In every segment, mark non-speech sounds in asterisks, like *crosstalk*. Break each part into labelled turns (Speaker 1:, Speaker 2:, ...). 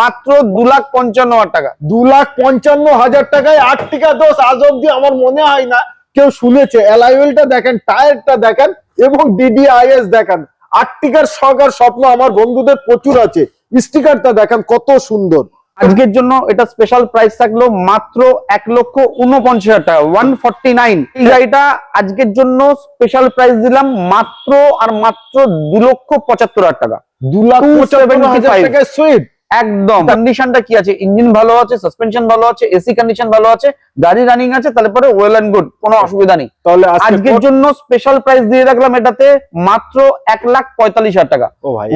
Speaker 1: মাত্র দু লাখ পঞ্চান্ন হাজার টাকা।
Speaker 2: দু লাখ পঞ্চান্ন হাজার টাকায় আর্টিকা দোষ আজ অব্দি আমার মনে হয় না কেউ শুনেছে। অ্যালাইভেলটা দেখেন টায়ারটা দেখেন এবং ডিডিআইএস দেখেন। আর্টিকার শখ আর স্বপ্ন আমার বন্ধুদের প্রচুর আছে। স্টিকারটা দেখেন কত সুন্দর।
Speaker 1: আজকের জন্য এটা স্পেশাল প্রাইস থাকল মাত্র এক লক্ষ উনপঞ্চাশ হাজার টাকা ওয়ান ফর্টি নাইন এই গাড়িটা আজকের জন্য স্পেশাল প্রাইস দিলাম মাত্র আর মাত্র দু লক্ষ পঁচাত্তর হাজার টাকা।
Speaker 2: দু লাখ পঁচাত্তর হাজার
Speaker 1: 275
Speaker 2: টাকায় সুইট
Speaker 1: একদম। কন্ডিশনটা কি আছে? ইঞ্জিন ভালো আছে সাসপেনশন ভালো আছে এসি কন্ডিশন ভালো আছে গাড়ি রানিং আছে তাহলে পরে ওয়েল এন্ড গুড কোনো অসুবিধা নেই।
Speaker 2: তাহলে
Speaker 1: আজকের জন্য স্পেশাল প্রাইস দিয়ে রাখলাম এটাতে মাত্র এক লাখ পঁয়তাল্লিশ হাজার টাকা।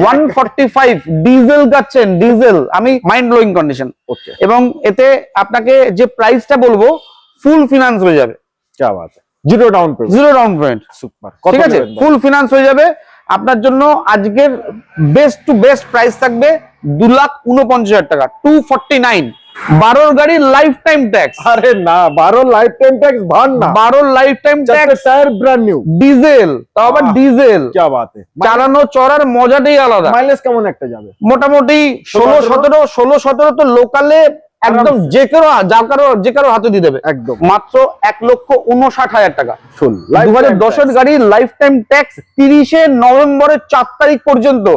Speaker 1: ওয়ান ফর্টি ফাইভ ডিজেল যাচ্ছেন ডিজেল আমি মাইন্ড ব্লোয়িং কন্ডিশন এবং এতে আপনাকে যে প্রাইসটা বলব ফুল ফিনান্স হয়ে যাবে।
Speaker 2: Zero down payment
Speaker 1: zero down payment
Speaker 2: super
Speaker 1: ঠিক আছে? ফুল ফিনান্স হয়ে যাবে। আপনার জন্য আজকের বেস্ট টু বেস্ট প্রাইস থাকবে দু লাখ উনপঞ্চাশ হাজার টাকা টু ফর্টি নাইন বারোর গাড়ির লাইফ টাইম ট্যাক্স
Speaker 2: আরে না বারো লাইফ টাইম ট্যাক্স ভার না।
Speaker 1: বারো life
Speaker 2: time
Speaker 1: tax
Speaker 2: tyre brand new
Speaker 1: diesel তাও আবার ডিজেল
Speaker 2: কি বাত মানে
Speaker 1: চালানো চড়ার মজাটাই আলাদা।
Speaker 2: মাইলেজ কেমন একটা যাবে?
Speaker 1: মোটামুটি ষোলো সতেরো? ষোলো সতেরো তো লোকালে একদম যে কারও যা কারও যে কারও হাতে দিয়ে দেবে।
Speaker 2: একদম।
Speaker 1: মাত্র এক লক্ষ উনষাট হাজার টাকা। দু হাজার দশের গাড়ি লাইফ টাইম ট্যাক্স তিরিশে নভেম্বরের চার তারিখ পর্যন্ত।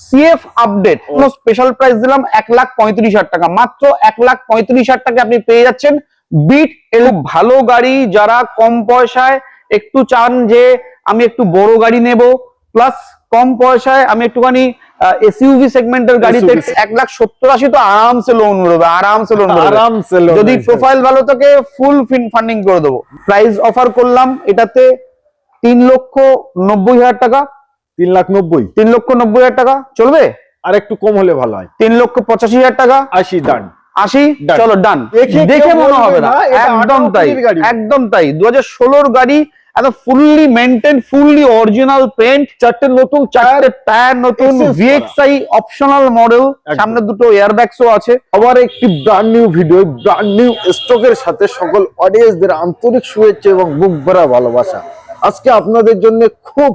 Speaker 1: সিএফ আপডেট কোন স্পেশাল প্রাইস দিলাম এক লাখ পঁয়ত্রিশ হাজার টাকা। মাত্র এক লাখ পঁয়ত্রিশ হাজার টাকা আপনি পেয়ে যাচ্ছেন। বিট এর ভালো গাড়ি যারা কম পয়সায় একটু চান যে আমি একটু বড় গাড়ি নেব প্লাস কম পয়সায় আমি একটুখানি এসইউভি সেগমেন্টের গাড়িতে এক লাখ সত্তর আশি তো আরামসে লোন বেরোবে আরামসে লোন
Speaker 2: আরামসে loan
Speaker 1: যদি প্রোফাইল ভালো থাকে ফুল ফান্ডিং করে দেবো। প্রাইস অফার করলাম এটাতে তিন লক্ষ নব্বই হাজার টাকা।
Speaker 2: তিন লাখ নব্বই।
Speaker 1: তিন লক্ষ নব্বই হাজার টাকা? চলবে?
Speaker 2: আর একটু কম হলে ভালো হয়।
Speaker 1: তিন লক্ষ পঁচাশি হাজার টাকা?
Speaker 2: আশি ডান।
Speaker 1: আশি? চলো ডান।
Speaker 2: দেখে
Speaker 1: মনে হবে না। একদম তাই একদম তাই। দু হাজার ষোলোর গাড়ি এত fully maintain fully original paint
Speaker 2: চারটে নতুন টায়ার
Speaker 1: চারটে টায়ার নতুন ভিএক্সআই অপশনাল মডেল সামনে দুটো এয়ারব্যাগসও আছে।
Speaker 2: আবার একটি brand new video brand new স্টকের সাথে সকল অডিয়েন্সদের আন্তরিক শুভেচ্ছা এবং বুক ভরা ভালোবাসা। আজকে আপনাদের জন্য খুব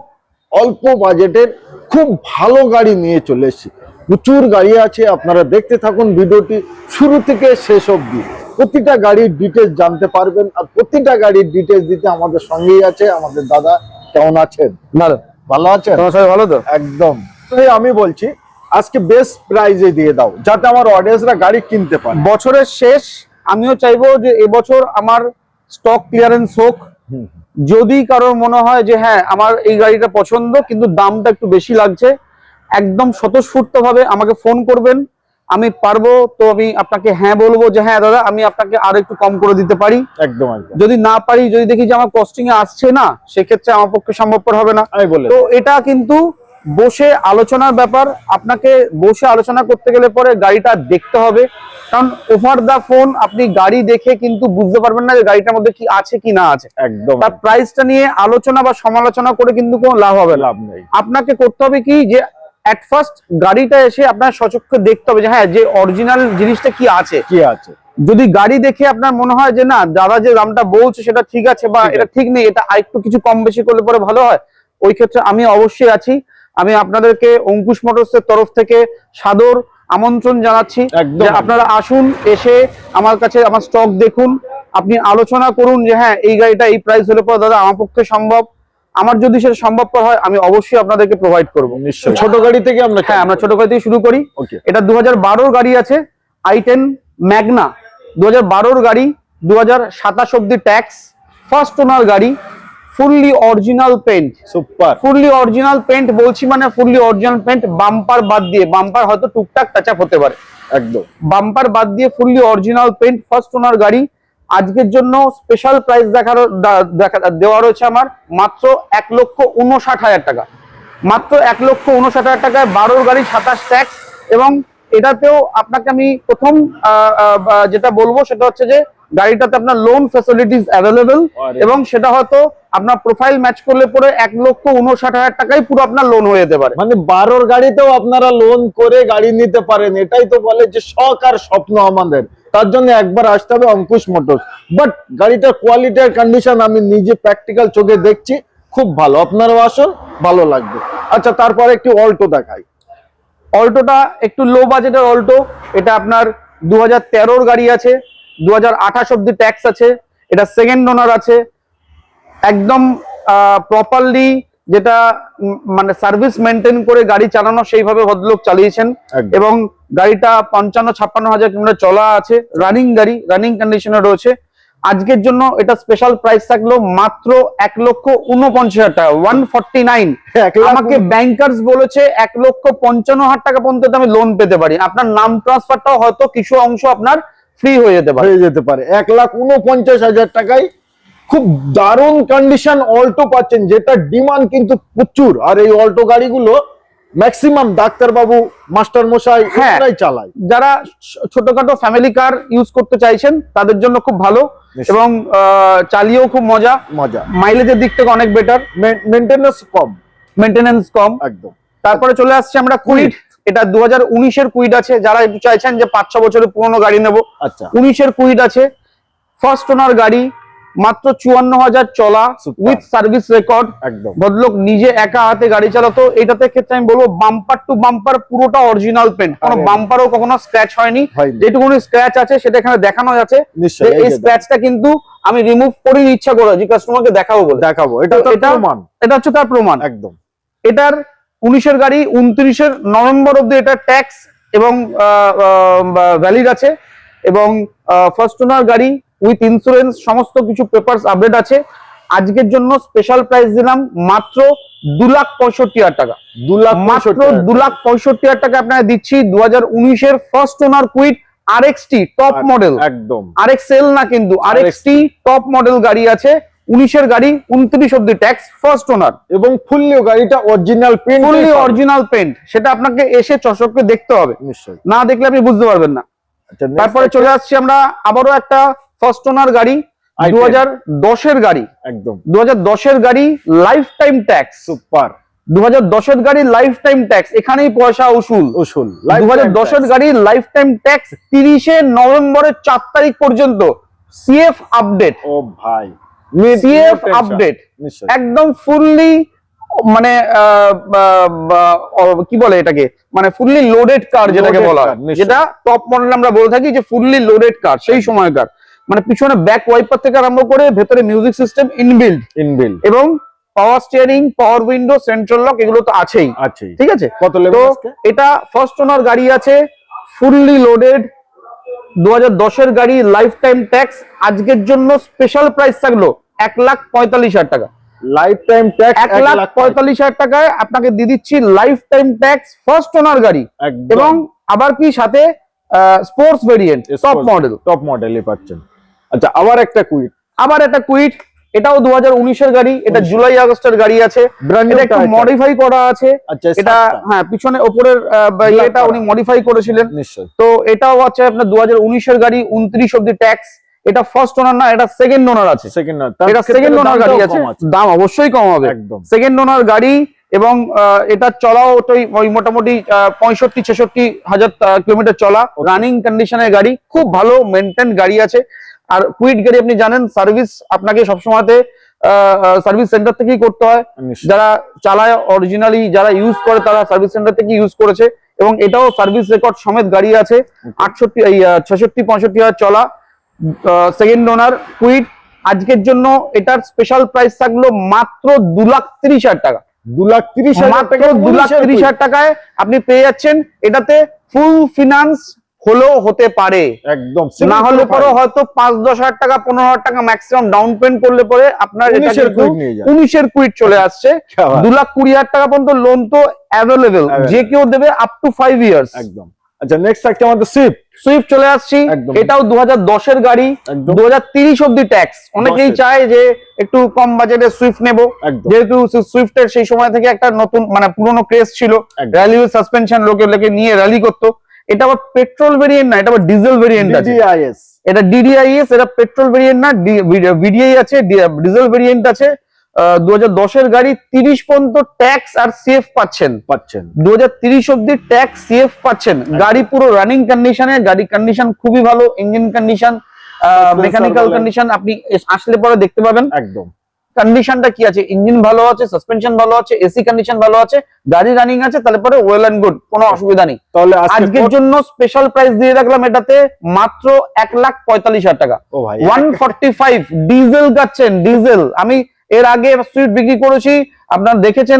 Speaker 2: অল্প বাজেটের খুব ভালো গাড়ি নিয়ে চলে এসেছি। প্রচুর গাড়ি আছে আপনারা দেখতে থাকুন ভিডিওটি শুরু থেকে শেষ অবধি। প্রতিটা গাড়ির ডিটেলস জানতে পারবেন আর প্রতিটা গাড়ির ডিটেলস দিতে আমাদের সঙ্গেই আছে আমাদের দাদা। কেমন আছেন?
Speaker 1: ভালো।
Speaker 2: ভালো আছেন?
Speaker 1: ভালো তো?
Speaker 2: একদম। আমি বলছি আজকে বেস্ট প্রাইজে দিয়ে দাও যাতে আমার অডিয়েন্সরা গাড়ি কিনতে পারে।
Speaker 1: বছরের শেষ আমিও চাইব যে এবছর আমার স্টক ক্লিয়ারেন্স হোক।
Speaker 2: হুম।
Speaker 1: যদি কারোর মনে হয় যে হ্যাঁ আমার এই গাড়িটা পছন্দ কিন্তু দামটা একটু বেশি লাগছে একদম স্বতঃস্ফূর্ত ভাবে আমাকে ফোন করবেন। আমি পারব তো আমি আপনাকে হ্যাঁ বলব যে হ্যাঁ দাদা আমি আপনাকে আর একটু কম করে দিতে পারি।
Speaker 2: একদম
Speaker 1: যদি না পারি যদি দেখি যে আমার কস্টিং এ আসছে না সেক্ষেত্রে আমার পক্ষে সম্ভবপর হবে না। তো এটা কিন্তু বসে আলোচনার ব্যাপার আপনাকে বসে আলোচনা করতে গেলে পরে গাড়িটা দেখতে হবে। কারণ ওভার দা ফোন আপনি গাড়ি দেখে কিন্তু বুঝতে পারবেন না যে গাড়িটার মধ্যে কি আছে কি না আছে।
Speaker 2: একদম।
Speaker 1: তার প্রাইসটা নিয়ে আলোচনা বা সমালোচনা করে কিন্তু কোনো লাভ হবে
Speaker 2: লাভ নেই।
Speaker 1: আপনাকে করতে হবে কি যে অ্যাট ফার্স্ট গাড়িটা এসে আপনার সচক্ষে দেখতে হবে যে হ্যাঁ যে অরিজিনাল জিনিসটা কি আছে।
Speaker 2: কি আছে?
Speaker 1: যদি গাড়ি দেখে আপনার মনে হয় যে না দাদা যে দামটা বলছে সেটা ঠিক আছে বা এটা ঠিক নেই এটা আরেকটু কিছু কম বেশি করলে পরে ভালো হয় ওই ক্ষেত্রে আমি অবশ্যই আছি। আমি আপনাদেরকে অঙ্কুশ মোটরসের তরফ থেকে সাদর আমন্ত্রণ জানাচ্ছি। যে আপনারা আসুন এসে আমার কাছে আমার স্টক দেখুন। আপনি আলোচনা করুন যে হ্যাঁ এই গাড়িটা এই প্রাইস হলে পরে দাদা আমার পক্ষে সম্ভব। আমার যদি সেটা সম্ভবপর হয় আমি অবশ্যই আপনাদেরকে প্রোভাইড করব।
Speaker 2: নিশ্চয় ছোট গাড়ি থেকে আমরা
Speaker 1: হ্যাঁ আমরা ছোট গাড়ি থেকে শুরু করি। এটা দু হাজার গাড়ি আছে আই টেন ম্যাগনা দু হাজার গাড়ি দু হাজার সাতাশ অব্দি ট্যাক্স ফার্স্ট ওনার গাড়ি। Fully original paint
Speaker 2: super
Speaker 1: fully original paint বলছি মানে ফুললি অরিজিনাল পেন্ট বাম্পার বাদ দিয়ে। বাম্পার হয়তো টুকটাক টাচ আপ হতে পারে।
Speaker 2: একদম।
Speaker 1: বাম্পার বাদ দিয়ে fully original paint first owner গাড়ি। আজকের জন্য স্পেশাল প্রাইস দেখার দেখা- দেওয়া রয়েছে আমার মাত্র এক লক্ষ উনষাট হাজার টাকা। মাত্র এক লক্ষ উনষাট হাজার টাকায় বারোর গাড়ি সাতাশ ট্যাক্স এবং এটাতেও আপনাকে আমি প্রথম যেটা বলব সেটা হচ্ছে যে গাড়িটাতে আপনার লোন ফেসিলিটিস অ্যাভেলেবেল এবং সেটা হয়তো আপনার প্রোফাইল ম্যাচ করলে পরে এক লক্ষ উনষাট হাজার টাকাই পুরো আপনার লোন হয়ে যেতে পারে।
Speaker 2: মানে বারোর গাড়িতেও আপনারা লোন করে গাড়ি নিতে পারেন এটাই তো বলে যে শখ আর স্বপ্ন আমাদের। তার জন্য একবার আসতে হবে অঙ্কুশ মোটরস। বাট গাড়িটার কোয়ালিটি আর কন্ডিশন আমি নিজে প্র্যাকটিক্যাল চোখে দেখছি খুব ভালো। আপনারাও আসুন ভালো লাগবে। আচ্ছা তারপরে একটি অল্টো দেখাই।
Speaker 1: অল্টোটা একটু লো বাজেটের অল্টো এটা আপনার দু হাজার তেরোর গাড়ি আছে। দু হাজার আঠাশ অব্দি ট্যাক্স আছে এটা সেকেন্ড ওনার আছে। একদম প্রপারলি যেটা মানে সার্ভিস মেনটেন করে গাড়ি চালানো সেইভাবে ভদ্রলোক চালিয়েছেন। এবং গাড়িটা পঞ্চান্ন ছাপ্পান্ন হাজার কিলোমিটার চলা আছে রানিং গাড়ি রানিং কন্ডিশনে রয়েছে। আজকের জন্য এটা স্পেশাল প্রাইস থাকল মাত্র এক লক্ষ উনপঞ্চাশ হাজার টাকা ওয়ান ফর্টি নাইন আমাকে ব্যাংকার্স বলেছে এক লক্ষ পঞ্চান্ন হাজার টাকা পর্যন্ত আমি লোন পেতে পারি। আপনার নাম ট্রান্সফারটাও হয়তো কিছু অংশ আপনার ফ্রি হয়ে যেতে পারে।
Speaker 2: হয়ে যেতে পারে। এক লাখ উনপঞ্চাশ হাজার টাকায় খুব দারুণ কন্ডিশন অল্টো পাচ্ছেন যেটা ডিমান্ড কিন্তু প্রচুর। আর এই অল্টো গাড়িগুলো ম্যাক্সিমাম ডাক্তারবাবু মাস্টার মশাই
Speaker 1: হ্যাঁ।
Speaker 2: এরাই চালায়।
Speaker 1: যারা ছোটখাটো ফ্যামিলি কার ইউজ করতে চাইছেন তাদের জন্য খুব ভালো এবং চালিয়েও খুব মজা।
Speaker 2: মজা।
Speaker 1: মাইলেজের দিক থেকে অনেক বেটার
Speaker 2: মেনটেন্যান্স কম।
Speaker 1: মেনটেনেন্স কম।
Speaker 2: একদম।
Speaker 1: তারপরে চলে আসছে আমরা কুইট এটা দু হাজার উনিশের কুইট আছে যারা একটু চাইছেন যে পাঁচ ছ বছরের পুরোনো গাড়ি নেব
Speaker 2: আচ্ছা।
Speaker 1: উনিশের কুইড আছে ফার্স্ট ওনার গাড়ি মাত্র চুয়ান্ন হাজার চলা উইথ সার্ভিস রেকর্ড
Speaker 2: একদম।
Speaker 1: ভদ্রলোক নিজে একা হাতে গাড়ি চালাতো এটাতে ক্ষেত্রে আমি বলব বাম্পার টু বাম্পার পুরোটা অরিজিনাল পেন্ট কোনো বাম্পারও কখনো স্ক্র্যাচ হয়নি। যেটুকুনি স্ক্র্যাচ আছে সেটা এখানে দেখানো যাচ্ছে
Speaker 2: এই
Speaker 1: স্ক্র্যাচটা কিন্তু আমি রিমুভ করিনি ইচ্ছা করে যে কাস্টমারকে দেখাবো বলে।
Speaker 2: দেখাবো এটা
Speaker 1: এটা-
Speaker 2: প্রমাণ।
Speaker 1: এটা হচ্ছে তার প্রমাণ।
Speaker 2: একদম।
Speaker 1: এটার উনিশের গাড়ি উনত্রিশের নভেম্বর অব্দি এটা ট্যাক্স এবং ভ্যালিড আছে এবং ফার্স্ট ওনার গাড়ি উইথ ইন্স্যুরেন্স সমস্ত কিছু পেপারস আপডেট আছে। আজকের জন্য স্পেশাল প্রাইস দিলাম মাত্র দু লাখ পঁয়ষট্টি হাজার টাকা।
Speaker 2: দু লাখ
Speaker 1: মাত্র দু লাখ পঁয়ষট্টি হাজার টাকা আপনাকে দিচ্ছি দু হাজার উনিশের ফার্স্ট ওনার কুইট আর টপ মডেল
Speaker 2: একদম।
Speaker 1: আর এক্স এল না কিন্তু আর টপ মডেল গাড়ি আছে। উনিশের গাড়ি উনত্রিশ অব্দি ট্যাক্স ফার্স্ট ওনার
Speaker 2: এবং ফুললি গাড়িটা original print
Speaker 1: fully original paint সেটা আপনাকে এসে চশককে দেখতে হবে।
Speaker 2: নিশ্চয়ই।
Speaker 1: না দেখলে আপনি বুঝতে পারবেন না।
Speaker 2: আচ্ছা
Speaker 1: তারপরে চলে আসছি আমরা আবারও একটা ফার্স্ট ওনার গাড়ি দু হাজার দশের গাড়ি।
Speaker 2: একদম।
Speaker 1: দু হাজার দশের গাড়ি লাইফ টাইম ট্যাক্স
Speaker 2: সুপার
Speaker 1: দু হাজার দশের গাড়ি লাইফ টাইম ট্যাক্স এখানেই পয়সা উসুল।
Speaker 2: উসুল।
Speaker 1: দু হাজার দশের গাড়ি লাইফ টাইম ট্যাক্স তিরিশে নভেম্বরের চার তারিখ পর্যন্ত। সিএফ আপডেট
Speaker 2: ও ভাই।
Speaker 1: সিএফ আপডেট একদম ফুললি মানে কি বলে এটাকে? মানে ফুললি লোডেড কার যেটাকে বলা। যেটা টপ মডেল আমরা বলে থাকি যে ফুললি লোডেড কার সেই সময়কার। মানে পিছনে ব্যাক ওয়াইপার থেকে আরম্ভ করে ভেতরে মিউজিক সিস্টেম ইনবিল্ড
Speaker 2: ইনবিল
Speaker 1: এবং power steering power window central lock এগুলো তো আছেই।
Speaker 2: আছে
Speaker 1: ঠিক আছে?
Speaker 2: কত
Speaker 1: এটা ফার্স্ট ওনার গাড়ি আছে ফুললি লোডেড দু হাজার গাড়ি লাইফ টাইম ট্যাক্স আজকের জন্য স্পেশাল প্রাইস থাকল এক লাখ পঁয়তাল্লিশ হাজার টাকা।
Speaker 2: লাইফ টাইম ট্যাক্স
Speaker 1: এক লাখ পঁয়তাল্লিশ হাজার টাকায় আপনাকে দিয়ে দিচ্ছি life time tax first owner গাড়ি এবং আবার কি সাথে sports variant top model
Speaker 2: top মডেলই পাচ্ছেন। আচ্ছা আবার একটা কুইট
Speaker 1: আবার একটা কুইট এটাও দু হাজার উনিশের গাড়ি এটা জুলাই আগস্টের গাড়ি আছে।
Speaker 2: ব্র্যান্ড
Speaker 1: এটা একটু মডিফাই করা আছে।
Speaker 2: আচ্ছা
Speaker 1: এটা হ্যাঁ পিছনে ওপরের ইয়েটা উনি মডিফাই করেছিলেন। তো এটাও আছে আপনার দু হাজার উনিশের গাড়ি উনত্রিশ অব্দি ট্যাক্স এটা ফার্স্ট ওনার না এটা সেকেন্ড ওনার আছে।
Speaker 2: সেকেন্ড
Speaker 1: এটা সেকেন্ড ওনার গাড়ি আছে। দাম অবশ্যই কম হবে।
Speaker 2: একদম।
Speaker 1: সেকেন্ড ওনার গাড়ি এবং এটা চলাও ওই মোটামুটি পঁয়ষট্টি ছেষট্টি হাজার কিলোমিটার চলা। রানিং কন্ডিশনের গাড়ি খুব ভালো মেনটেন গাড়ি আছে। আর কুইট গাড়ি আপনি জানেন সার্ভিস আপনাকে সবসময়তে সার্ভিস সেন্টার থেকেই করতে হয়। যারা চালায় অরিজিনালি যারা ইউজ করে তারা সার্ভিস সেন্টার থেকে ইউজ করেছে। এবং এটাও সার্ভিস রেকর্ড সমেত গাড়ি আছে। আটষট্টি ছেষট্টি পঁয়ষট্টি হাজার চলা। সেকেন্ড ওনার কুইট আজকের জন্য এটার স্পেশাল প্রাইস থাকল মাত্র দু লাখ তিরিশ হাজার টাকা।
Speaker 2: দু লাখ তিরিশ হাজার টাকা
Speaker 1: দু লাখ তিরিশ হাজার টাকায় আপনি পেয়ে যাচ্ছেন এটাতে ফুল ফিনান্স হলেও হতে পারে।
Speaker 2: একদম
Speaker 1: না হলে পরে হয়তো পাঁচ দশ হাজার টাকা পনেরো হাজার টাকা ম্যাক্সিমাম ডাউন পেমেন্ট করলে পরে আপনার
Speaker 2: উনিশের কুইট
Speaker 1: চলে আসছে। দু লাখ কুড়ি হাজার টাকা পর্যন্ত লোন তো অ্যাভেলেবেল যে কেউ দেবে আপ টু ফাইভ ইয়ার্স
Speaker 2: একদম। আচ্ছা নেক্সট থাকছে আমাদের সুইফট
Speaker 1: সুইফট চলে আসছি। এটাও দু এর গাড়ি। দু অব্দি ট্যাক্স অনেকেই চায় যে একটু কম বাজেটে সুইফট নেব। যেহেতু সুইফটের সেই সময় থেকে একটা নতুন মানে পুরোনো ক্রেজ ছিল। র্যালি সাসপেনশন লোকে লোকে নিয়ে র্যালি করতো। এটা আবার পেট্রোল ভেরিয়েন্ট না এটা আবার ডিজেল ভেরিয়েন্ট আছে। এটা ডিডিআইএস এটা পেট্রোল ভেরিয়েন্ট না ভিডিআই আছে ডিজেল ভেরিয়েন্ট আছে। দু হাজার দশের গাড়ি তিরিশ পর্যন্ত ট্যাক্স আর সেফ পাচ্ছেন।
Speaker 2: পাচ্ছেন।
Speaker 1: দু হাজার তিরিশ অব্দি ট্যাক্স সেফ পাচ্ছেন। গাড়ি পুরো রানিং কন্ডিশনে গাড়ি কন্ডিশন খুবই ভালো ইঞ্জিন কন্ডিশন মেকানিক্যাল কন্ডিশন আপনি আসলে পরে দেখতে পাবেন।
Speaker 2: একদম।
Speaker 1: কন্ডিশনটা কি আছে? ইঞ্জিন ভালো আছে সাসপেনশন ভালো আছে এসি কন্ডিশন ভালো আছে গাড়ি রানিং আছে তারপরে ওয়েল অ্যান্ড গুড কোনো অসুবিধা নেই।
Speaker 2: তাহলে
Speaker 1: আজকের জন্য স্পেশাল প্রাইস দিয়ে রাখলাম এটাতে মাত্র এক লাখ পঁয়তাল্লিশ হাজার টাকা। ওয়ান ফর্টি ফাইভ ডিজেল গাচ্ছেন ডিজেল আমি এর আগে সুইট বিক্রি করেছি আপনার দেখেছেন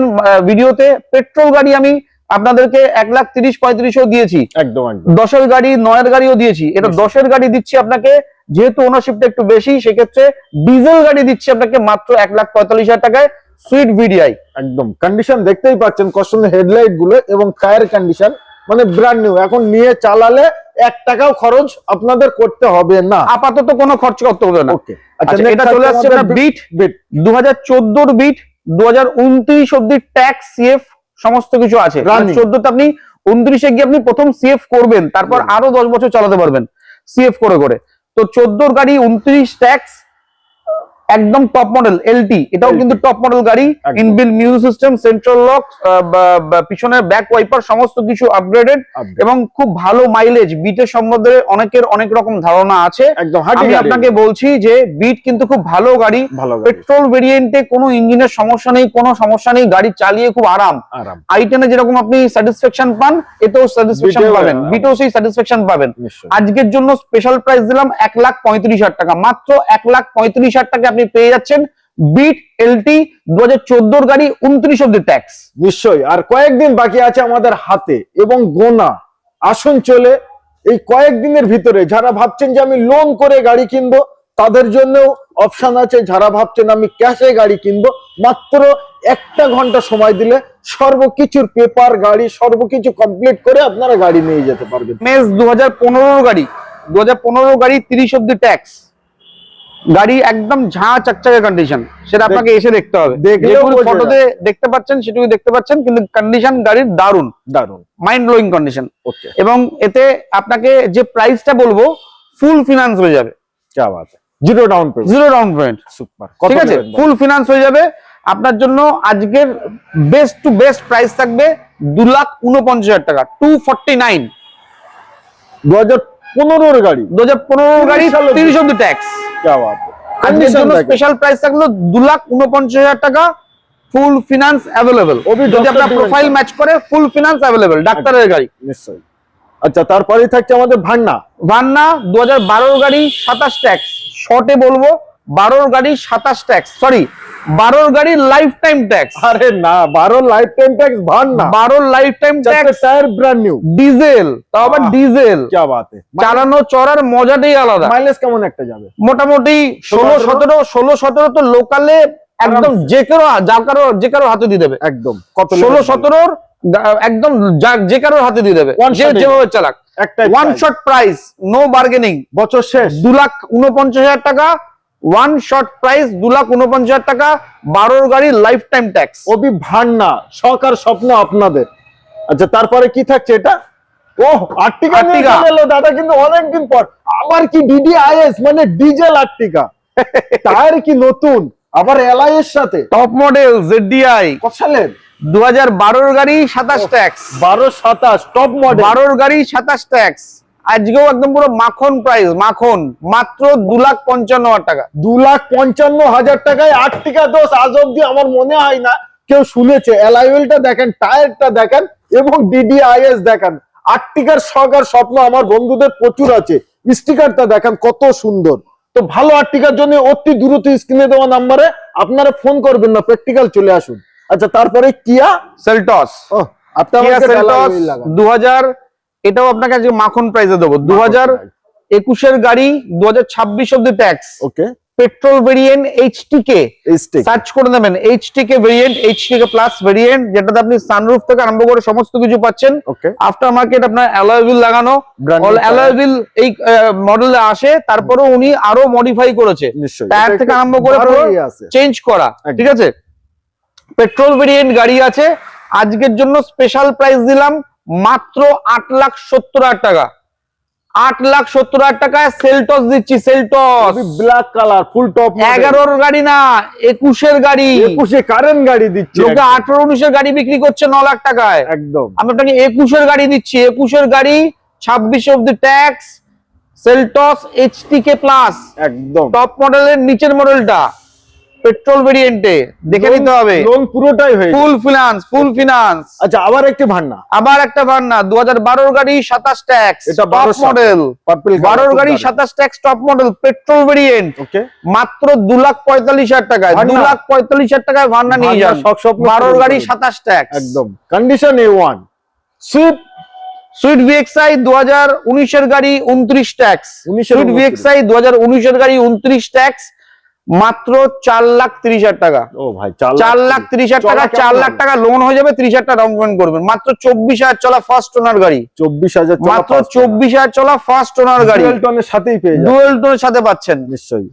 Speaker 1: ভিডিওতে পেট্রোল গাড়ি আমি আপনাদেরকে এক লাখ তিরিশ পঁয়ত্রিশও দিয়েছি।
Speaker 2: একদম
Speaker 1: দশের গাড়ি নয়ের গাড়িও দিয়েছি। এটা দশের গাড়ি দিচ্ছি আপনাকে যেহেতু ওনারশিপটা একটু বেশি সেক্ষেত্রে ডিজেল গাড়ি দিচ্ছি আপনাকে মাত্র এক লাখ পঁয়তাল্লিশ হাজার টাকায় সুইট ভিডিআই
Speaker 2: একদম। কন্ডিশন দেখতেই পাচ্ছেন কষ্ট হেডলাইটগুলো এবং টায়ার কন্ডিশন মানে ব্র্যান্ড নিউ এখন নিয়ে চালালে এক টাকাও খরচ আপনাদের করতে হবে না।
Speaker 1: আপাতত কোনো খরচ করতে হবে না।
Speaker 2: ওকে
Speaker 1: আচ্ছা এটা চলে আসছে বিট
Speaker 2: বিট
Speaker 1: দু হাজার বিট দু হাজার উনত্রিশ অব্দি ট্যাক্স সিএফ সমস্ত কিছু আছে।
Speaker 2: চোদ্দ
Speaker 1: চোদ্দতে আপনি উনত্রিশে গিয়ে আপনি প্রথম সিএফ করবেন তারপর আরও দশ বছর চালাতে পারবেন সিএফ করে করে। তো চোদ্দোর গাড়ি উনত্রিশ ট্যাক্স একদম টপ মডেল এলটি এটাও কিন্তু টপ মডেল গাড়ি। Inbuilt music system central lock পিছনের ব্যাক ওয়াইপার সমস্ত কিছু আপগ্রেডেড এবং খুব ভালো মাইলেজ বিটের সম্বন্ধে অনেকের অনেক রকম ধারণা আছে। আমি আপনাকে বলছি যে বিট কিন্তু খুব ভালো গাড়ি। পেট্রোল ভেরিয়েন্টে কোনো ইঞ্জিনের সমস্যা নেই কোনো সমস্যা নেই গাড়ি চালিয়ে খুব আরাম। আইটেনে যেরকম আপনি স্যাটিসফ্যাকশন পান এতেও স্যাটিসফ্যাকশন পাবেন। বিটেও সেই স্যাটিসফ্যাকশন পাবেন। আজকের জন্য স্পেশাল প্রাইস দিলাম এক লাখ পঁয়ত্রিশ হাজার টাকা। মাত্র এক লাখ পঁয়ত্রিশ হাজার টাকা আপনি পেয়ে যাচ্ছেন বিট এলটি দু হাজার চোদ্দোর গাড়ি উনত্রিশ অব্দি ট্যাক্স
Speaker 2: নিশ্চয়ই। আর কয়েকদিন বাকি আছে আমাদের হাতে এবং গোনা। আসুন চলে এই কয়েকদিনের ভিতরে যারা ভাবছেন যে আমি লোন করে গাড়ি কিনবো তাদের জন্যও অপশন আছে। যারা ভাবছেন আমি ক্যাশে গাড়ি কিনবো মাত্র একটা ঘণ্টা সময় দিলে সর্বকিছুর পেপার গাড়ি সর্বকিছু কমপ্লিট করে আপনারা গাড়ি নিয়ে যেতে পারবেন।
Speaker 1: মেস দু হাজার পনেরো গাড়ি দু হাজার পনেরো গাড়ি তিরিশ অব্দি ট্যাক্স গাড়ি একদম ঝাঁ চাকচাকে কন্ডিশন সেটা আপনাকে এসে দেখতে হবে। ফটোতে দেখতে পাচ্ছেন সেটুকু দেখতে পাচ্ছেন কিন্তু কন্ডিশন গাড়ির দারুণ
Speaker 2: দারুণ
Speaker 1: মাইন্ড ব্লোয়িং কন্ডিশন এবং এতে আপনাকে যে প্রাইসটা বলব ফুল ফিনান্স হয়ে যাবে।
Speaker 2: Zero down
Speaker 1: payment zero down
Speaker 2: payment
Speaker 1: ঠিক আছে? ফুল ফিনান্স হয়ে যাবে। আপনার জন্য আজকের বেস্ট টু বেস্ট প্রাইস থাকবে দু লাখ উনপঞ্চাশ হাজার টাকা টু ফর্টি নাইন
Speaker 2: দু হাজার পনেরোর গাড়ি।
Speaker 1: দু হাজার পনেরোর গাড়ি
Speaker 2: তিরিশ
Speaker 1: অব্দি ট্যাক্স স্পেশাল প্রাইস থাকল দু লাখ উনপঞ্চাশ হাজার টাকা ফুল ফিনান্স অ্যাভেলেবেল যদি আপনার প্রোফাইল ম্যাচ করে ফুল ফিনান্স অ্যাভেলেবেল ডাক্তারের গাড়ি।
Speaker 2: নিশ্চয়ই। আচ্ছা তারপরে থাকছে আমাদের ভান্না।
Speaker 1: ভান্না দু হাজার গাড়ি সাতাশ ট্যাক্স শর্টে বলব বারোর গাড়ি সাতাশ ট্যাক্স সরি বারোর গাড়ি লাইফ টাইম ট্যাক্স
Speaker 2: আরে না বারো লাইফ টাইম ট্যাক্স ভান্না
Speaker 1: বারোর লাইফ টাইম
Speaker 2: চারটে
Speaker 1: tax
Speaker 2: tyre brand new
Speaker 1: diesel তাও আবার
Speaker 2: আহ।
Speaker 1: ডিজেল
Speaker 2: क्या बात है
Speaker 1: চালানো চড়ার মজাটাই আলাদা
Speaker 2: মাইলেজ কেমন একটা যাবে
Speaker 1: মোটামুটি ষোলো সতেরো ষোলো সতেরো তো লোকালে একদম
Speaker 2: আরামসে।
Speaker 1: যে কারো যা কারো যে কারো হাতে দিয়ে দেবে
Speaker 2: একদম কত
Speaker 1: ষোলো
Speaker 2: level
Speaker 1: সতেরোর গা- একদম যা- যে কারোর হাতে দিয়ে দেবে
Speaker 2: One
Speaker 1: যে
Speaker 2: shot এ।
Speaker 1: যেভাবে চালাক
Speaker 2: একটা
Speaker 1: one shot price no bargaining
Speaker 2: বছর শেষ
Speaker 1: দু লাখ উনপঞ্চাশ হাজার টাকা ওয়ান শট প্রাইস দু লাখ উনপঞ্চাশ হাজার টাকা বারোর গাড়ি লাইফ টাইম ট্যাক্স
Speaker 2: অবি ভান্না শখ আর স্বপ্ন আপনাদের। আচ্ছা তারপরে কি থাকছে এটা? ও আর্টিকা নিয়ে
Speaker 1: Artiga।
Speaker 2: চলে এলো দাদা কিন্তু অনেকদিন পর। আবার কি ডিডিআইএস মানে ডিজেল আর্টিকা টায়ার কি নতুন? আবার এলআই এর সাথে?
Speaker 1: টপ মডেল জেডিআই
Speaker 2: কত সালের
Speaker 1: গাড়ি সাতাশ ট্যাক্স
Speaker 2: বারো সাতাশ টপ মডেল
Speaker 1: বারোর গাড়ি সাতাশ ট্যাক্স আজকেও একদম পুরো মাখন প্রাইস মাখন। মাত্র দু লাখ পঞ্চান্ন হাজার টাকা।
Speaker 2: দু লাখ পঞ্চান্ন হাজার টাকায় আর্টিকা দোষ আজ অব্দি আমার মনে হয় না কেউ শুনেছে। অ্যালাইওয়েলটা দেখেন টায়ারটা দেখেন এবং ডিডিআইএস দেখেন। আর্টিকার শখ আর স্বপ্ন আমার বন্ধুদের প্রচুর আছে। স্টিকারটা দেখেন কত সুন্দর। তো ভালো আর্টিকার জন্য অতি দ্রুত স্ক্রিনে দেওয়া নাম্বারে আপনারা ফোন করবেন না প্র্যাকটিক্যাল চলে আসুন। আচ্ছা তারপরে কিয়া
Speaker 1: সেলটস
Speaker 2: ও আপনি
Speaker 1: কিয়া
Speaker 2: আমাকে
Speaker 1: সেলটস
Speaker 2: alloy লাগান।
Speaker 1: দু হাজার এটাও আপনাকে আজকে মাখন প্রাইসে দেবো। দু হাজার একুশের গাড়ি দু হাজার ছাব্বিশ অব্দি tax okay petrol variant
Speaker 2: HT K
Speaker 1: search করে নেবেন HT K variant HT K plus variant যেটাতে আপনি সানরুফ থেকে আরম্ভ করে সমস্ত কিছু পাচ্ছেন।
Speaker 2: ওকে
Speaker 1: আফটার মার্কেট আপনার অ্যালয় লাগানো।
Speaker 2: Tire।
Speaker 1: এই মডেলে আসে। তারপরেও উনি আরও মডিফাই করেছে। টায়ার থেকে আরম্ভ করে চেঞ্জ করা। ঠিক আছে? পেট্রোল ভেরিয়েন্ট গাড়ি আছে। আজকের জন্য স্পেশাল প্রাইস দিলাম। মাত্র আট লাখ সত্তর হাজার টাকা। আট লাখ সত্তর হাজার টাকায় সেলটস দিচ্ছি Seltos
Speaker 2: black colour full top
Speaker 1: এগারোর গাড়ি না একুশের গাড়ি।
Speaker 2: একুশে কারেন্ট গাড়ি দিচ্ছে
Speaker 1: লোকে। আঠারো উনিশের গাড়ি বিক্রি করছে ন লাখ টাকায়।
Speaker 2: একদম।
Speaker 1: আমি আপনাকে একুশের গাড়ি দিচ্ছি একুশের গাড়ি ছাব্বিশ অব্দি tax Seltos HT K plus
Speaker 2: একদম।
Speaker 1: টপ মডেলের নিচের মডেলটা পেট্রোল ভেরিয়েন্টে দেখে নিতে হবে।
Speaker 2: লোন পুরোটাই হয়ে
Speaker 1: ফুল ফিনান্স ফুল ফিনান্স
Speaker 2: আচ্ছা আবার একটি ভান্না।
Speaker 1: আবার একটা ভান্না দু হাজার বারোর গাড়ি সাতাশ ট্যাক্স
Speaker 2: এটা
Speaker 1: টপ মডেল
Speaker 2: পার্পল
Speaker 1: বারোর গাড়ি সাতাশ tax top model petrol variant
Speaker 2: okay
Speaker 1: মাত্র দু লাখ পঁয়তাল্লিশ হাজার টাকায়
Speaker 2: ভান্না।
Speaker 1: দু লাখ পঁয়তাল্লিশ হাজার টাকায় ভান্না নিয়ে যান।
Speaker 2: শখ স্বপ্ন
Speaker 1: বারোর গাড়ি
Speaker 2: করবে।
Speaker 1: সাতাশ ট্যাক্স
Speaker 2: একদম। Condition A one Swift
Speaker 1: sweet VXI দু হাজার উনিশের গাড়ি উনত্রিশ ট্যাক্স
Speaker 2: 19 এর
Speaker 1: সুইট
Speaker 2: 29
Speaker 1: ভিএক্সআই দু হাজার উনিশের গাড়ি উনত্রিশ ট্যাক্স মাত্র চার লাখ তিরিশ হাজার টাকা।
Speaker 2: ও ভাই
Speaker 1: চার লাখ তিরিশ হাজার টাকা চার লাখ টাকা লোন হয়ে যাবে তিরিশ হাজার টাকা ডাউন পেমেন্ট করবেন। মাত্র চব্বিশ হাজার চলা ফার্স্ট ওনার গাড়ি।
Speaker 2: চব্বিশ হাজার
Speaker 1: মাত্র চব্বিশ হাজার চলা ফার্স্ট ওনার গাড়ি।
Speaker 2: টনের সাথেই পেয়ে
Speaker 1: ডুয়েল টোনের সাথে পাচ্ছেন।
Speaker 2: নিশ্চয়ই।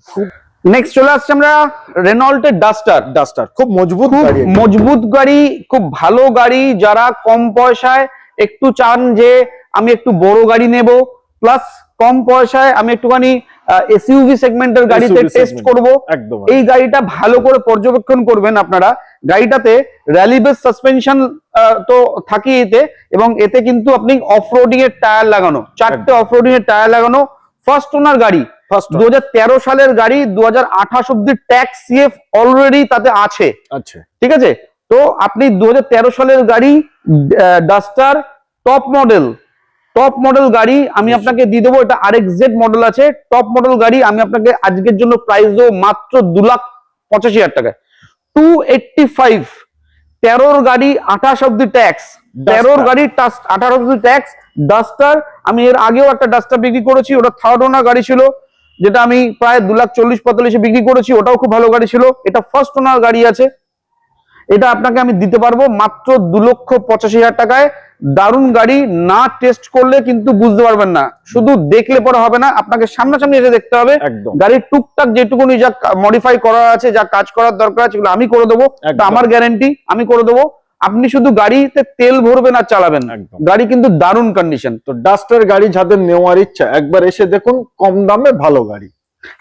Speaker 1: নেক্সট চলে আসছে আমরা রেনল্টের ডাস্টার
Speaker 2: ডাস্টার খুব মজবুত।
Speaker 1: মজবুত গাড়ি খুব ভালো গাড়ি যারা কম পয়সায় একটু চান যে আমি একটু বড় গাড়ি নেব প্লাস কম পয়সায় আমি একটুখানি এসইউভি সেগমেন্টের গাড়িতে টেস্ট। করব। এই গাড়িটা ভালো করে পর্যবেক্ষণ করবেন আপনারা। গাড়িটাতে র্যালি বেস সাসপেনশন তো থাকি এতে এবং এতে কিন্তু আপনি অফ রোডিং এর টায়ার লাগানো চারটে অফ রোডিং এর টায়ার লাগানো ফার্স্ট ওনার গাড়ি।
Speaker 2: ফার্স্ট
Speaker 1: দু সালের গাড়ি দু হাজার আঠাশ অব্দি ট্যাক্স সিএফ অলরেডি তাতে আছে।
Speaker 2: আচ্ছা
Speaker 1: ঠিক আছে? তো আপনি দু হাজার তেরো সালের গাড়ি Duster top model top model গাড়ি আমি আপনাকে দিয়ে দেবো। এটা আরেক জেড মডেল আছে। টপ মডেল গাড়ি আমি আপনাকে আজকের জন্য প্রাইস দেবো মাত্র দু লাখ পঁচাশি হাজার টাকায়। টু এইটটি ফাইভ তেরোর গাড়ি আঠাশ অব্দি ট্যাক্স তেরোর গাড়ি আঠারো অব্দি ট্যাক্স ডাস্টার আমি এর আগেও একটা ডাস্টার বিক্রি করেছি। ওটা থার্ড ওনার গাড়ি ছিল যেটা আমি প্রায় দু লাখ চল্লিশ পঁয়তাল্লিশে বিক্রি করেছি। ওটাও খুব ভালো গাড়ি ছিল। এটা ফার্স্ট ওনার গাড়ি আছে। এটা আপনাকে আমি দিতে পারব মাত্র দু লক্ষ পঁচাশি হাজার টাকায়। দারুণ গাড়ি না টেস্ট করলে কিন্তু বুঝতে পারবেন না। শুধু দেখলে পরে হবে না আপনাকে সামনাসামনি এসে দেখতে হবে। গাড়ির টুকটাক যেটুকুনি যা মডিফাই করা আছে যা কাজ করার দরকার আছে আমি করে দেবো। আমার গ্যারেন্টি আমি করে দেবো। আপনি শুধু গাড়িতে তেল ভরবেন আর চালাবেন
Speaker 2: একদম।
Speaker 1: গাড়ি কিন্তু দারুণ কন্ডিশন
Speaker 2: তো ডাস্টার গাড়ি যাদের নেওয়ার ইচ্ছা একবার এসে দেখুন কম দামে ভালো গাড়ি।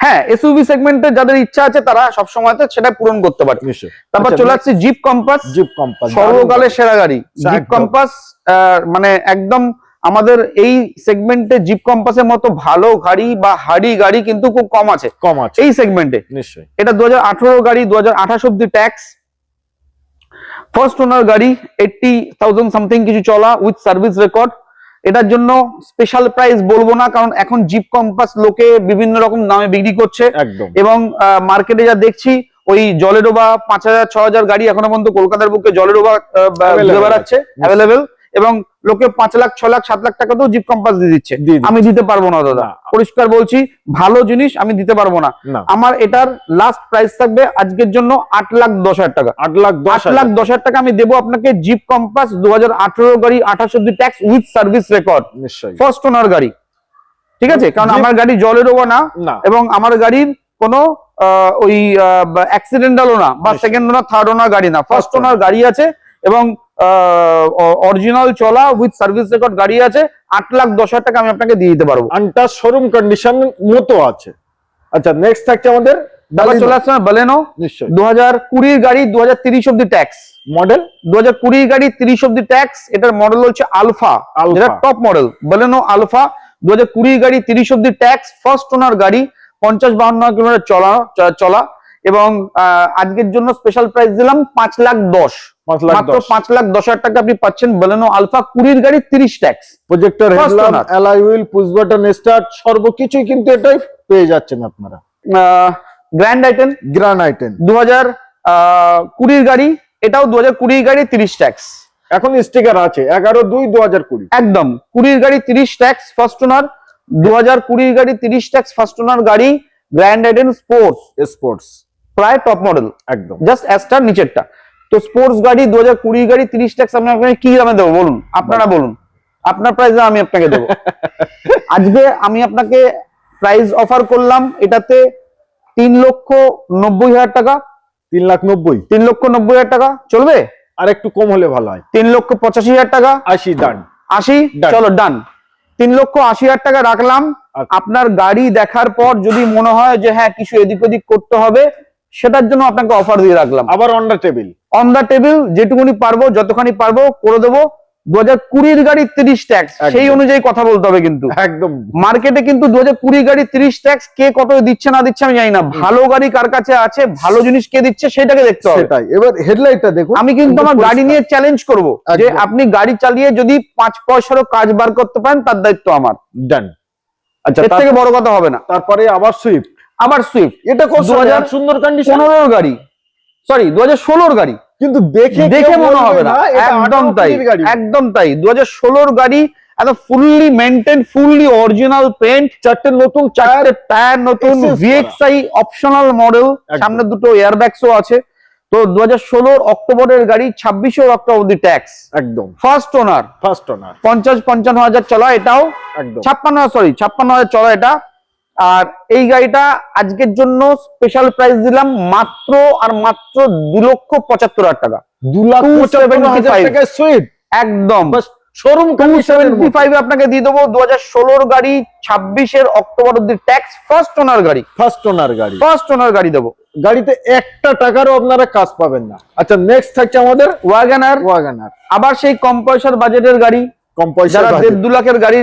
Speaker 1: হ্যাঁ এসইউভি সেগমেন্টে যাদের ইচ্ছা আছে তারা সব সবসময়তে সেটা পূরণ করতে পারে
Speaker 2: নিশ্চয়
Speaker 1: তারপর চলে আসছে জিপ কম্পাস
Speaker 2: জিপ কম্পাস
Speaker 1: সর্বকালের সেরা গাড়ি। জিপ কম্পাস মানে একদম আমাদের এই সেগমেন্টে জিপ কম্পাসের মতো ভালো গাড়ি বা হাড়ি গাড়ি কিন্তু খুব কম আছে।
Speaker 2: কম আছে।
Speaker 1: এই সেগমেন্টে
Speaker 2: নিশ্চয়ই।
Speaker 1: এটা দু হাজার আঠারো গাড়ি দু হাজার আঠাশ অব্দি ট্যাক্স ফার্স্ট ওনার গাড়ি এইটটি থাউজেন্ড সামথিং কিছু চলা উইথ সার্ভিস রেকর্ড এটার জন্য স্পেশাল প্রাইস বলব না কারণ এখন জিপ কম্পাস লোকে বিভিন্ন রকম দামে বিক্রি করছে। এবং মার্কেটে যা দেখছি ওই জলেডোবা পাঁচ হাজার ছ হাজার গাড়ি এখনও পর্যন্ত কলকাতার বুকে
Speaker 2: জলের
Speaker 1: ডোবা বেড়াচ্ছে অ্যাভেলেবেল এবং লোকে পাঁচ লাখ ছ লাখ সাত লাখ টাকাতেও জিপ কম্পাস দিয়ে দিচ্ছে। আমি দিতে পারব না দাদা। পরিষ্কার বলছি ভালো জিনিস আমি দিতে পারব না। আমার এটার লাস্ট প্রাইস থাকবে আজকের জন্য আট লাখ দশ হাজার টাকা।
Speaker 2: আট লাখ দশ
Speaker 1: লাখ দশ হাজার টাকা আমি দেবো আপনাকে জিপ কম্পাস দু হাজার আঠারো গাড়ি আঠাশ অব্দি ট্যাক্স উইথ সার্ভিস রেকর্ড
Speaker 2: নিশ্চয়ই।
Speaker 1: ফার্স্ট ওনার গাড়ি। ঠিক আছে? কারণ আমার গাড়ি জলেরও না
Speaker 2: না।
Speaker 1: এবং আমার গাড়ির কোনো ওই অ্যাক্সিডেন্টালও না। বা সেকেন্ড ওনার থার্ড ওনার গাড়ি না। ফার্স্ট ওনার গাড়ি আছে এবং অরিজিনাল চলা উইথ সার্ভিস রেকর্ড গাড়ি আছে আট লাখ দশ হাজার টাকা আমি আপনাকে দিয়ে দিতে পারব।
Speaker 2: আনটাচ শোরুম কন্ডিশন মতো আছে। আচ্ছা নেক্সট থাকছে আমাদের
Speaker 1: তারপর চলে আসছে বালেনো
Speaker 2: নিশ্চয়ই।
Speaker 1: দু হাজার কুড়ির গাড়ি দু হাজার তিরিশ অব্দি ট্যাক্স
Speaker 2: মডেল
Speaker 1: দু হাজার কুড়ির গাড়ি তিরিশ অব্দি ট্যাক্স এটার মডেল হচ্ছে আলফা। যেটা টপ মডেল বালেনো আলফা দু হাজার কুড়ির গাড়ি তিরিশ অব্দি ট্যাক্স ফার্স্ট ওনার গাড়ি পঞ্চাশ বাহান্ন কিলোমিটার চলা চলা। এবং আজকের জন্য স্পেশাল প্রাইস দিলাম পাঁচ লাখ দশ। মাত্র
Speaker 2: দশ।
Speaker 1: পাঁচ লাখ দশ হাজার টাকা আপনি পাচ্ছেন বালেনো আলফা কুড়ির গাড়ি তিরিশ tax.
Speaker 2: Projector
Speaker 1: First
Speaker 2: alloy wheel push button start সর্বকিছুই কিন্তু এটাই পেয়ে যাচ্ছেন আপনারা।
Speaker 1: গ্র্যান্ড আইটেন
Speaker 2: গ্রান আইটেন
Speaker 1: দু হাজার কুড়ির গাড়ি এটাও দু হাজার কুড়ির গাড়ি তিরিশ ট্যাক্স।
Speaker 2: এখন স্টিকার আছে এগারো দুই দু হাজার কুড়ি।
Speaker 1: একদম কুড়ির গাড়ি তিরিশ ট্যাক্স ফার্স্ট ওনার দু হাজার কুড়ির গাড়ি তিরিশ ট্যাক্স ফার্স্ট ওনার গাড়ি grand i ten
Speaker 2: sports sports
Speaker 1: প্রায় টপ মডেল
Speaker 2: একদম।
Speaker 1: জাস্ট অ্যাস্টার নিচেরটা। তো স্পোর্টস গাড়ি দু হাজার কুড়ি গাড়ি তিরিশ ট্যাক্স আমি আপনাকে কি দামে দেবো বলুন? আপনারা বলুন। আপনার প্রাইসে আমি আপনাকে দেবো। *laughs* আজকে আমি আপনাকে প্রাইস অফার করলাম এটাতে তিন লক্ষ নব্বই হাজার টাকা।
Speaker 2: তিন লাখ নব্বই।
Speaker 1: তিন লক্ষ নব্বই হাজার টাকা। চলবে?
Speaker 2: আর একটু কম হলে ভালো হয়।
Speaker 1: তিন লক্ষ পঁচাশি হাজার টাকা।
Speaker 2: আশি ডান।
Speaker 1: আশি? চলো ডান। তিন লক্ষ আশি হাজার টাকা রাখলাম।
Speaker 2: আচ্ছা।
Speaker 1: আপনার গাড়ি দেখার পর যদি মনে হয় যে হ্যাঁ কিছু এদিক ওদিক করতে হবে সেটার জন্য আপনাকে অফার দিয়ে রাখলাম।
Speaker 2: আবার on the table
Speaker 1: on the table যেটুকুনি পারব যতখানি পারব করে দেবো। দু হাজার কুড়ির গাড়ি তিরিশ ট্যাক্স সেই অনুযায়ী কথা বলতে হবে কিন্তু।
Speaker 2: একদম।
Speaker 1: মার্কেটে কিন্তু দু হাজার কুড়ি গাড়ি তিরিশ ট্যাক্স কে কত দিচ্ছে না দিচ্ছে আমি জানি না। ভালো গাড়ি কার কাছে আছে ভালো জিনিস কে দিচ্ছে সেটাকে দেখতে হবে।
Speaker 2: সেটাই। এবার হেডলাইটটা দেখুন।
Speaker 1: আমি কিন্তু আমার গাড়ি নিয়ে চ্যালেঞ্জ করব যে আপনি গাড়ি চালিয়ে যদি পাঁচ পয়সারও কাজ বার করতে পারেন তার দায়িত্ব আমার।
Speaker 2: ডান আচ্ছা
Speaker 1: এর থেকে বড় কথা হবে না।
Speaker 2: তারপরে আবার সুইফট
Speaker 1: আবার সুইফট
Speaker 2: এটা কত
Speaker 1: 2000
Speaker 2: সুন্দর কন্ডিশন
Speaker 1: গাড়ি। সরি দু হাজার ষোলোর গাড়ি।
Speaker 2: কিন্তু দেখে
Speaker 1: দেখে মনে হবে না। একদম তাই একদম তাই। দু হাজার ষোলোর গাড়ি এত fully maintain fully original paint
Speaker 2: চারটে নতুন
Speaker 1: চারটে টায়ার নতুন ভিএক্সআই অপশনাল মডেল। সামনে দুটো এয়ারব্যাগসও আছে। তো দু হাজার ষোলোর অক্টোবরের গাড়ি ছাব্বিশে অক্টোবর অব্দি ট্যাক্স
Speaker 2: একদম।
Speaker 1: ফার্স্ট ওনার
Speaker 2: ফার্স্ট ওনার
Speaker 1: পঞ্চাশ পঞ্চান্ন হাজার চলা এটাও।
Speaker 2: একদম।
Speaker 1: ছাপ্পান্ন সরি ছাপ্পান্ন হাজার চলা এটা। আর এই গাড়িটা আজকের জন্য স্পেশাল প্রাইস দিলাম মাত্র আর মাত্র দু লক্ষ পঁচাত্তর হাজার টাকা।
Speaker 2: দু লাখ
Speaker 1: 275
Speaker 2: পঁচাত্তর হাজার টাকায় সুইফট
Speaker 1: একদম।
Speaker 2: শোরুম
Speaker 1: সেভেন্টি ফাইভ আপনাকে দিয়ে দেবো দু হাজার ষোলোর গাড়ি ছাব্বিশের অক্টোবর অব্দি ট্যাক্স ফার্স্ট ওনার গাড়ি।
Speaker 2: ফার্স্ট ওনার গাড়ি।
Speaker 1: ফার্স্ট ওনার গাড়ি দেবো।
Speaker 2: গাড়িতে একটা টাকারও আপনারা কাজ পাবেন না। আচ্ছা নেক্সট থাকছে আমাদের
Speaker 1: ওয়াগানার
Speaker 2: ওয়াগানার
Speaker 1: আবার সেই কম পয়সার বাজেটের গাড়ি।
Speaker 2: কম পয়সা
Speaker 1: দেড় দু লাখের গাড়ি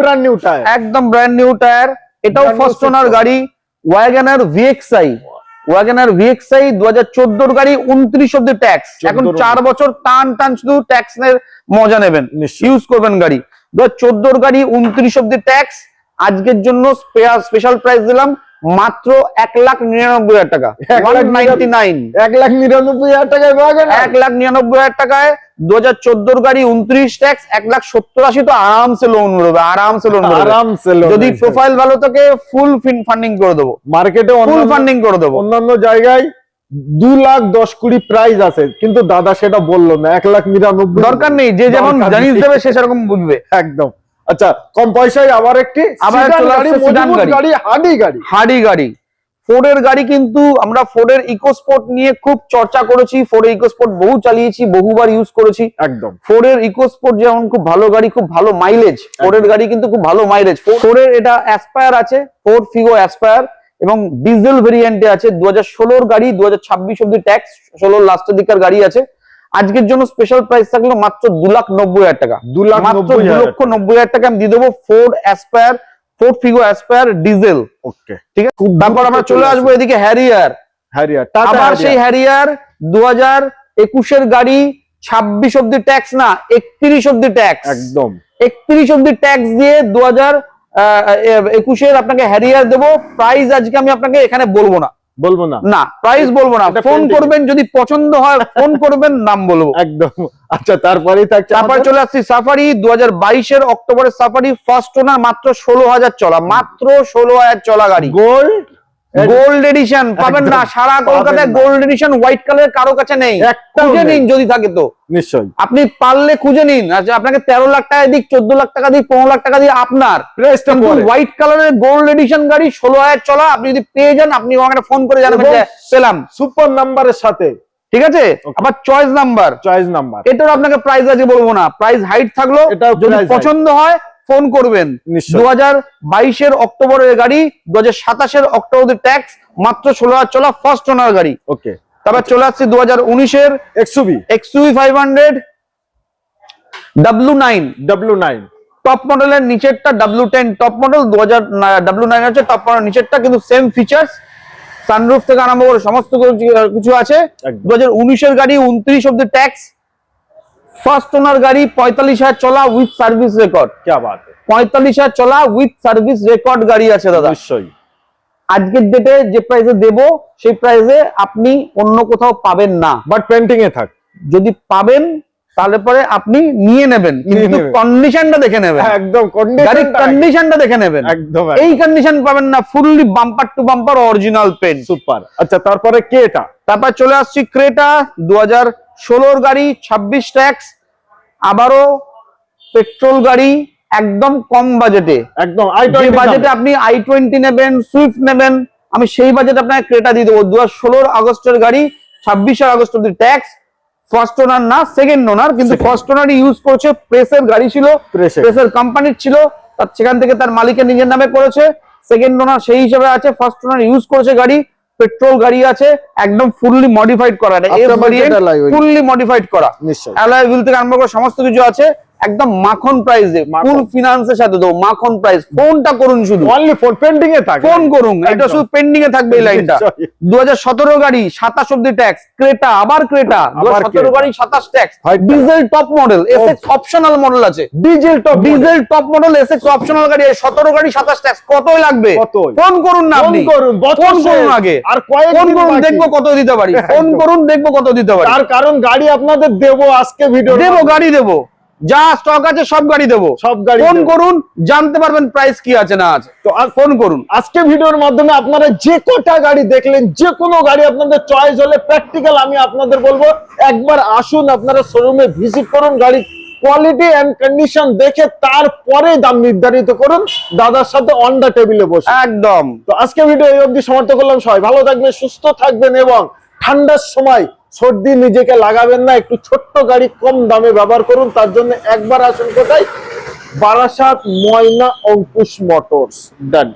Speaker 2: ব্র্যান্ড নিউ টায়ার
Speaker 1: একদম ব্র্যান্ড নিউ টায়ার এটাও ফার্স্ট ওনার. গাড়ি ওয়াগানার ভিএক্সআই ওয়াগানার ভিএক্সআই দু হাজার চোদ্দোর গাড়ি উনত্রিশ অব্দি ট্যাক্স এখন
Speaker 2: 14
Speaker 1: চার বছর টান টান শুধু ট্যাক্স এর মজা নেবেন। ইউজ করবেন গাড়ি। দু হাজার চোদ্দোর গাড়ি উনত্রিশ অব্দি ট্যাক্স আজকের জন্য স্পেশাল প্রাইস দিলাম। মাত্র এক লাখ নিরানব্বই হাজার টাকা।
Speaker 2: এক লাখ নিরানব্বই হাজার টাকায়
Speaker 1: এক লাখ নিরানব্বই হাজার টাকায় দু হাজার চোদ্দোর গাড়ি উনত্রিশ ট্যাক্স এক লাখ সত্তর আশি তো আরামসে লোন বেরোবে আরামসে লোন
Speaker 2: আরামসে
Speaker 1: যদি প্রোফাইল ভালো থাকে ফুল ফান্ডিং করে দেবো।
Speaker 2: মার্কেটে
Speaker 1: ফুল ফান্ডিং করে দেবো।
Speaker 2: অন্যান্য জায়গায় দু লাখ দশ কুড়ি প্রাইস আছে কিন্তু দাদা সেটা বলল না এক লাখ নিরানব্বই
Speaker 1: দরকার নেই যে যেমন জানিস। দেবে সে সেরকম বুঝবে।
Speaker 2: একদম। আচ্ছা কম পয়সায় আবার একটি
Speaker 1: আবার
Speaker 2: গাড়ি হাডি গাড়ি।
Speaker 1: হাডি গাড়ি। ফোর্ডের গাড়ি কিন্তু আমরা ফোর্ডের ইকোস্পোর্ট নিয়ে খুব চর্চা করেছি। ফোর্ডের ইকোস্পোর্ট বহু চালিয়েছি বহুবার ইউজ করেছি।
Speaker 2: একদম।
Speaker 1: ফোর্ডের ইকোস্পোর্ট যেমন খুব ভালো গাড়ি খুব ভালো মাইলেজ ফোর্ডের গাড়ি কিন্তু খুব ভালো মাইলেজ ফোর্ডের এটা অ্যাসপায়ার আছে ফোর্ড ফিগো অ্যাসপায়ার এবং ডিজেল ভেরিয়েন্টে আছে। দু হাজার ষোলোর গাড়ি দু হাজার ছাব্বিশ অব্দি ট্যাক্স ষোলোর লাস্টের দিককার গাড়ি আছে। আজকের জন্য স্পেশাল প্রাইস থাকল মাত্র দু লাখ নব্বই হাজার টাকা।
Speaker 2: দু লাখ
Speaker 1: মাত্র দু লক্ষ নব্বই হাজার টাকা আমি দিয়ে দেবো Ford Aspire Ford Figo Aspire diesel
Speaker 2: okay
Speaker 1: ঠিক আছে?
Speaker 2: খুব
Speaker 1: তারপর আমরা চলে আসব এদিকে হ্যারিয়ার
Speaker 2: হ্যারিয়ার
Speaker 1: আবার সেই হ্যারিয়ার দু হাজার একুশের গাড়ি ছাব্বিশ অব্দি ট্যাক্স না একত্রিশ অব্দি ট্যাক্স
Speaker 2: একদম।
Speaker 1: একত্রিশ অব্দি ট্যাক্স দিয়ে দু হাজার একুশের আপনাকে হ্যারিয়ার দেবো। প্রাইস আজকে আমি আপনাকে এখানে বলব না।
Speaker 2: বলব না।
Speaker 1: না প্রাইস বলব না। ফোন করবেন যদি পছন্দ হয় ফোন করবেন নাম বলব।
Speaker 2: একদম। আচ্ছা তারপরে থাকছে
Speaker 1: তারপর চলে আসছি সাফারি দু হাজার বাইশের অক্টোবরের সাফারি ফার্স্ট ওনার মাত্র ষোলো হাজার চলা মাত্র ষোলো হাজার চলা গাড়ি।
Speaker 2: গোল্ড
Speaker 1: গোল্ড এডিশন পাবেন না সারা কলকাতায় গোল্ড এডিশন হোয়াইট কালার কারও কাছে নেই। খুঁজে নিন যদি থাকে তো।
Speaker 2: নিশ্চয়ই।
Speaker 1: আপনি পারলে খুঁজে নিন। আচ্ছা আপনাকে তেরো লাখ টাকা দিক চোদ্দ লাখ টাকা দিক পনেরো লাখ টাকা দিয়ে আপনার। হোয়াইট কালারের গোল্ড এডিশন গাড়ি ষোলো হাজার চলা আপনি যদি পেয়ে যান আপনি আমাকে ফোন করে জানাবেন পেলাম।
Speaker 2: সুপার নাম্বারের সাথে।
Speaker 1: ঠিক আছে? আবার চয়েস নাম্বার
Speaker 2: চয়েস নাম্বার
Speaker 1: এটার আপনাকে প্রাইস আছে বলব না। প্রাইস হাইট থাকল যদি পছন্দ হয় ফোন করবেন। দু হাজার বাইশের অক্টোবরের গাড়ি দু হাজার সাতাশের অক্টোবর ট্যাক্স মাত্র ষোলো হাজার চলা ফার্স্ট ওনার গাড়ি।
Speaker 2: ওকে
Speaker 1: তারপর চলে আসছে দু হাজার উনিশের
Speaker 2: XUV
Speaker 1: XUV five hundred W nine
Speaker 2: W nine
Speaker 1: top মডেলের নিচেরটা ডাব্লু টেন টপ মডেল দু হাজার ডাব্লু নাইন আছে টপ মডেল নিচেরটা কিন্তু সেম ফিচার্স সানরুফ থেকে আরম্ভ করে সমস্ত কিছু- আছে। দু হাজার উনিশের গাড়ি উনত্রিশ অব্দি ট্যাক্স ফার্স্ট ওনার গাড়ি পঁয়তাল্লিশ হাজার চলা উইথ সার্ভিস রেকর্ড পঁয়তাল্লিশ হাজার চলা উইথ সার্ভিস রেকর্ড গাড়ি আছে দাদা।
Speaker 2: নিশ্চয়ই।
Speaker 1: আজকের ডেটে যে প্রাইসে দেব সেই প্রাইসে আপনি অন্য কোথাও পাবেন না।
Speaker 2: বাট পেন্টিং এ থাক।
Speaker 1: যদি পাবেন তাহলে পরে আপনি নিয়ে নেবেন। কিন্তু কন্ডিশনটা হ্যাঁ, দেখে নেবেন।
Speaker 2: একদম
Speaker 1: গাড়ির কন্ডিশনটা দেখে নেবেন।
Speaker 2: একদম
Speaker 1: এই কন্ডিশন পাবেন না fully bumper to bumper original paint
Speaker 2: super আচ্ছা তারপরে কেটা
Speaker 1: তারপর চলে আসছি ক্রেটা দু হাজার ষোলোর গাড়ি ছাব্বিশ ট্যাক্স আবারও পেট্রোল গাড়ি একদম কম বাজেটে।
Speaker 2: একদম
Speaker 1: বাজেটে আপনি আই টোয়েন্টি নেবেন সুইফট নেবেন আমি সেই বাজেটে আপনাকে ক্রেটা দিয়ে দেবো। দু হাজার ষোলোর আগস্টের গাড়ি ছাব্বিশে আগস্ট অব্দি ট্যাক্স ফার্স্ট ওনার না সেকেন্ড ওনার কিন্তু ফার্স্ট ওনারই ইউজ করছে প্রেসের গাড়ি ছিল। প্রেসের। কোম্পানির ছিল তার সেখান থেকে তার মালিকের নিজের নামে করেছে সেকেন্ড ওনার সেই হিসেবে আছে ফার্স্ট ওনার ইউজ করেছে গাড়ি পেট্রোল গাড়ি আছে একদম ফুললি মডিফাইড করা। ফুললি মডিফাইড করা। অ্যালয় হুইল থেকে আরম্ভ করে সমস্ত কিছু আছে। একদম মাখন প্রাইসে। ফুল ফিনান্সের সাথে দেবো মাখন প্রাইস ফোনটা করুন শুধু।
Speaker 2: অনলি পেন্ডিং এ থাকে
Speaker 1: ফোন করুন এটা শুধু পেন্ডিং এ থাকবে এই লাইনটা
Speaker 2: নিশ্চয়ই।
Speaker 1: দু হাজার সতেরো গাড়ি সাতাশ অব্দি ট্যাক্স ক্রেটা আবার ক্রেটা। দু
Speaker 2: আবার
Speaker 1: হাজার সতেরো
Speaker 2: ক্রেটা।
Speaker 1: গাড়ি সাতাশ tax
Speaker 2: White
Speaker 1: diesel top model S X optional model আছে।
Speaker 2: Diesel top
Speaker 1: diesel top model S X optional গাড়ি সতেরো গাড়ি সাতাশ ট্যাক্স কতই লাগবে? ফোন করুন না
Speaker 2: ফোন
Speaker 1: আপনি
Speaker 2: করুন
Speaker 1: ফোন করুন আগে।
Speaker 2: আর কয়েক
Speaker 1: ফোন করুন দেখব কত দিতে পারি। ফোন করুন দেখব কত দিতে পারি।
Speaker 2: তার কারণ গাড়ি আপনাদের দেবো আজকে ভিডিও
Speaker 1: দেবো গাড়ি দেবো। যা স্টক আছে সব গাড়ি দেবো।
Speaker 2: সব গাড়ি
Speaker 1: ফোন করুন জানতে পারবেন প্রাইস কি আছে না আছে।
Speaker 2: তো আর
Speaker 1: ফোন করুন।
Speaker 2: আজকে ভিডিওর মাধ্যমে আপনারা যে কটা গাড়ি দেখলেন যে কোনো গাড়ি আপনাদের চয়েস হলে প্র্যাকটিক্যাল আমি আপনাদের বলব একবার আসুন আপনারা শোরুমে ভিজিট করুন গাড়ি কোয়ালিটি এন্ড কন্ডিশন দেখে তারপরে দাম নির্ধারিত করুন দাদার সাথে অন দা টেবিলে বসে
Speaker 1: একদম।
Speaker 2: তো আজকে ভিডিও এই অবধি সমাপ্ত করলাম সবাই। ভালো থাকবেন সুস্থ থাকবেন এবং ঠান্ডার সময় সর্দি নিজেকে লাগাবেন না, একটু ছোট্ট গাড়ি কম দামে ব্যবহার করুন। তার জন্য একবার আসুন কোথায়? বারাসাত ময়না অঙ্কুশ মোটরস। ডান